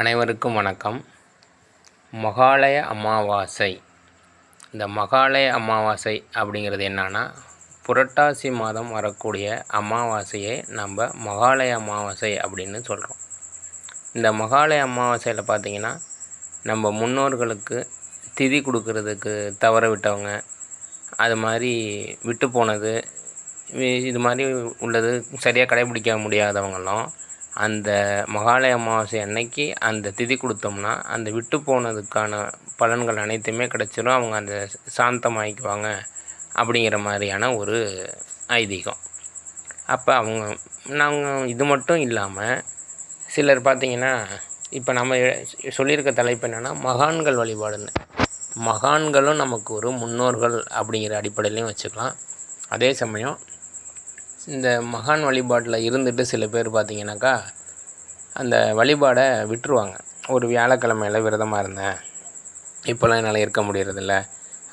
அனைவருக்கும் வணக்கம். மகாலய அமாவாசை. இந்த மகாலய அமாவாசை அப்படிங்கிறது என்னன்னா புரட்டாசி மாதம் வரக்கூடிய அமாவாசையை நம்ம மகாலய அமாவாசை அப்படின்னு சொல்கிறோம் இந்த மகாலய அமாவாசையில் பார்த்திங்கன்னா நம்ம முன்னோர்களுக்கு திதி கொடுக்கறதுக்கு தவற விட்டவங்க அது மாதிரி விட்டு போனது இது மாதிரி உள்ளது சரியாக கடைபிடிக்க முடியாதவங்களும் அந்த மகாலய அமாவாசை அன்னைக்கு அந்த திதி கொடுத்தோம்னா அந்த விட்டு போனதுக்கான பலன்கள் அனைத்துமே கிடச்சிரும். அவங்க அந்த சாந்தமாகிக்குவாங்க அப்படிங்கிற மாதிரியான ஒரு ஐதீகம். அப்போ அவங்க நாங்கள் இது மட்டும் இல்லாமல் சிலர் பார்த்திங்கன்னா இப்போ நம்ம சொல்லியிருக்க தலைப்பு என்னென்னா மகான்கள் வழிபாடுன்னு. மகான்களும் நமக்கு ஒரு முன்னோர்கள் அப்படிங்கிற அடிப்படையிலையும் வச்சுக்கலாம். அதே சமயம் இந்த மகான் வழிபாட்டில் இருந்துட்டு சில பேர் பார்த்திங்கனாக்கா அந்த வழிபாடை விட்டுருவாங்க. ஒரு வியாழக்கிழமையில் விரதமாக இருந்தேன். இப்போல்லாம் என்னால் இருக்க முடியறதில்ல.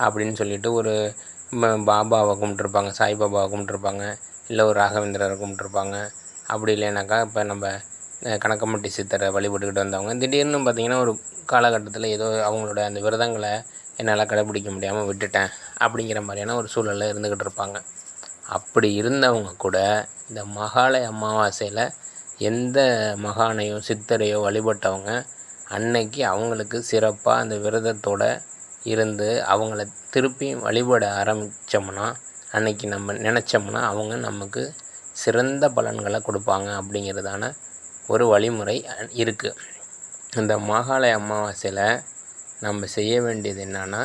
அப்படின்னு சொல்லிட்டு ஒரு பாபாவை கும்பிட்டுருப்பாங்க சாய்பாபாவை கும்பிட்டுருப்பாங்க இல்லை ஒரு ராகவேந்திரரை கும்பிட்டுருப்பாங்க. அப்படி இல்லைனாக்கா இப்போ நம்ம கணக்கம்பட்டி சித்தரை வழிபட்டுக்கிட்டு வந்தவங்க திடீர்னு பார்த்திங்கன்னா ஒரு காலகட்டத்தில் ஏதோ அவங்களோட அந்த விரதங்களை என்னால் கடைப்பிடிக்க முடியாமல் விட்டுட்டேன் அப்படிங்கிற மாதிரியான ஒரு சூழலில் இருந்துக்கிட்டு இருப்பாங்க. அப்படி இருந்தவங்க கூட இந்த மகாலய அமாவாசையில் எந்த மகானையோ சித்தரையோ வழிபட்டவங்க அன்னைக்கு அவங்களுக்கு சிறப்பாக அந்த விரதத்தோடு இருந்து அவங்கள திருப்பியும் வழிபட ஆரம்பித்தோம்னா அன்னைக்கு நம்ம நினச்சோம்னா அவங்க நமக்கு சிறந்த பலன்களை கொடுப்பாங்க அப்படிங்கிறதான ஒரு வழிமுறை இருக்குது இந்த மகாலய அமாவாசையில் நம்ம செய்ய வேண்டியது என்னென்னா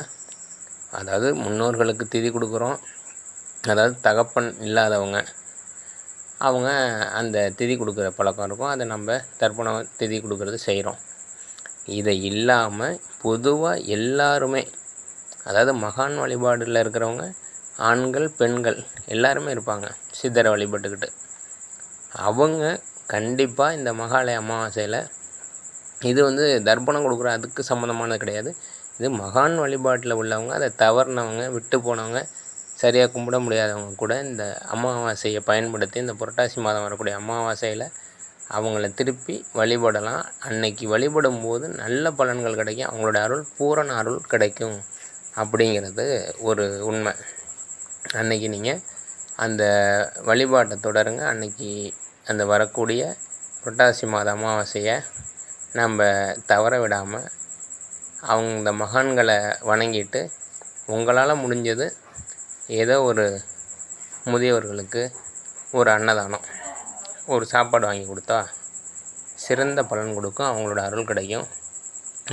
அதாவது முன்னோர்களுக்கு திதி கொடுக்குறோம் அதாவது தகப்பன் இல்லாதவங்க அவங்க அந்த திதி கொடுக்குற பழக்கம் இருக்கும். அதை நம்ம தர்ப்பணம் திதி கொடுக்குறது செய்கிறோம் இதை இல்லாமல் பொதுவாக எல்லாருமே அதாவது மகான் வழிபாடில் இருக்கிறவங்க ஆண்கள் பெண்கள் எல்லாருமே இருப்பாங்க சித்தரை வழிபட்டுக்கிட்டு. அவங்க கண்டிப்பாக இந்த மகாலய அமாவாசையில் இது வந்து தர்ப்பணம் கொடுக்குற அதுக்கு சம்மந்தமானது கிடையாது. இது மகான் வழிபாட்டில் உள்ளவங்க அதை தவறினவங்க விட்டு போனவங்க சரியாக கும்பிட முடியாதவங்க கூட இந்த அமாவாசையை பயன்படுத்தி இந்த புரட்டாசி மாதம் வரக்கூடிய அமாவாசையில் அவங்கள திருப்பி வழிபடலாம். அன்னைக்கு வழிபடும் போது நல்ல பலன்கள் கிடைக்கும். அவங்களோட அருள் பூரண அருள் கிடைக்கும் அப்படிங்கிறது ஒரு உண்மை. அன்னைக்கு நீங்கள் அந்த வழிபாட்டை தொடருங்க. அன்னைக்கு அந்த வரக்கூடிய புரட்டாசி மாத அமாவாசையை நம்ம தவற விடாமல் அவங்க இந்த மகான்களை வணங்கிட்டு உங்களால் முடிஞ்சது ஏதோ ஒரு முதியவர்களுக்கு ஒரு அன்னதானம் ஒரு சாப்பாடு வாங்கி கொடுத்தா சிறந்த பலன் கொடுக்கும். அவங்களோட அருள் கிடைக்கும்.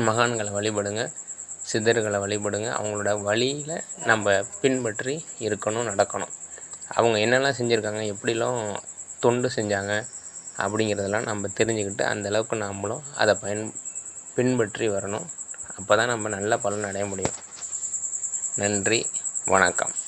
மகான்களை வழிபடுங்க சித்தர்களை வழிபடுங்க. அவங்களோட வழியில் நம்ம பின்பற்றி இருக்கணும் நடக்கணும். அவங்க என்னெல்லாம் செஞ்சுருக்காங்க எப்படிலாம் தொண்டு செஞ்சாங்க அப்படிங்கிறதெல்லாம் நம்ம தெரிஞ்சுக்கிட்டு அந்தளவுக்கு நம்மளும் அதை பயன் பின்பற்றி வரணும். அப்போ தான் நம்ம நல்ல பலன் அடைய முடியும். நன்றி வணக்கம்.